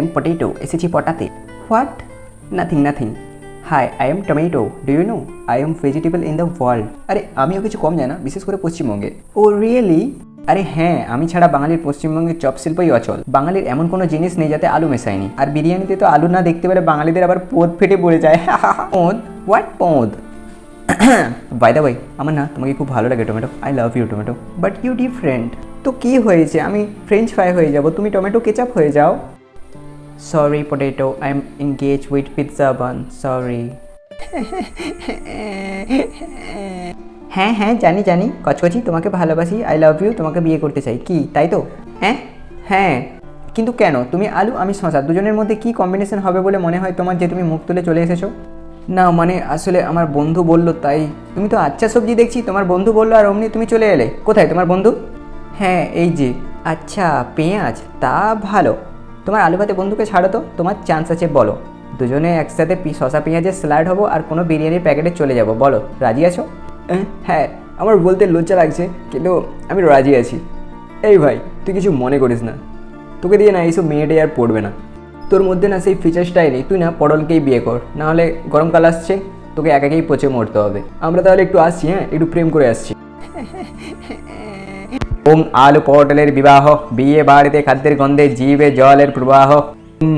M potato এসেছি পটাতে what nothing nothing hi I am tomato do you know I am vegetable in the world আরে আমিও কিছু কম জানা বিশেষ করে পশ্চিমবঙ্গে। ও রিয়েলি আরে হ্যাঁ আমি ছাড়া বাঙালির পশ্চিমবঙ্গের চপ শিল্পই অচল। বাঙালির এমন কোনো জিনিস নেই যাতে আলু মেশায়নি। আর বিরিয়ানিতে তো আলু না দেখতে পেলে বাঙালিদের আবার পোদ ফেটে পড়ে যায়। পোদ? হোয়াট পোদ? বাই দ্য ওয়াই আমার না তোমাকে খুব ভালো লাগে tomato. I love you tomato. But you different তো কি হয়েছে? আমি ফ্রেঞ্চ ফ্রাই হয়ে যাব, তুমি টমেটো কেচাপ হয়ে যাও। Potato I am engage with pizza bun sorry হ্যাঁ হ্যাঁ জানি জানি। কচকচি, তোমাকে ভালোবাসি। আই লাভ ইউ তোমাকে বিয়ে করতে চাই। কি, তাই তো? হ্যাঁ? হ্যাঁ। কিন্তু কেন? তুমি আলু, আমি শশা দুজনের মধ্যে কি কম্বিনেশন হবে বলে মনে হয় তোমার যে তুমি মুখ তুলে চলে এসেছ? না মানে আসলে আমার বন্ধু বলল তাই। তুমি তো আচ্ছা সবজি দেখছি, তোমার বন্ধু বলল আর অমনি তুমি চলে এলে। কোথায়? তোমার বন্ধু? হ্যাঁ এই যে। আচ্ছা পেঁয়াজ, তা ভালো। তোমার আলু ভাতে বন্ধুকে ছাড়ো তো তোমার চান্স আছে বলো। দুজনে একসাথে শশা পেঁয়াজের স্যালাড হব আর কোনো বিরিয়ানির প্যাকেটে চলে যাব বলো। রাজি আছো? হ্যাঁ আমার বলতে লজ্জা লাগছে কিন্তু আমি রাজি আছি। এই ভাই তুই কিছু মনে করিস না। তোকে দিয়ে না এইসব মেয়েটাই আর পড়বে না। তোর মধ্যে না সেই ফিচার্সটাই নেই তুই না পটলকেই বিয়ে কর। নাহলে গরমকাল আসছে তোকে একাকেই পচে মরতে হবে। আমরা তাহলে একটু আসছি হ্যাঁ? একটু প্রেম করে আসছি। ওম আলু পটলের বিবাহ বিয়ে বাড়িতে খাদ্যের গন্ধে জীবে জলের প্রবাহ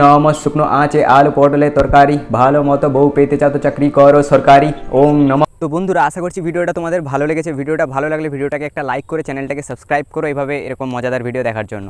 নম শুকনো আঁচে আলু পটলের তরকারি ভালো মতো বউ পেতে চাও তো চাকরি করো সরকারি ওম নম তো বন্ধুরা, আশা করছি ভিডিওটা তোমাদের ভালো লেগেছে। ভিডিওটা ভালো লাগলে ভিডিওটাকে একটা লাইক করে চ্যানেলটাকে সাবস্ক্রাইব করো। এভাবে এরকম মজাদার ভিডিও দেখার জন্য।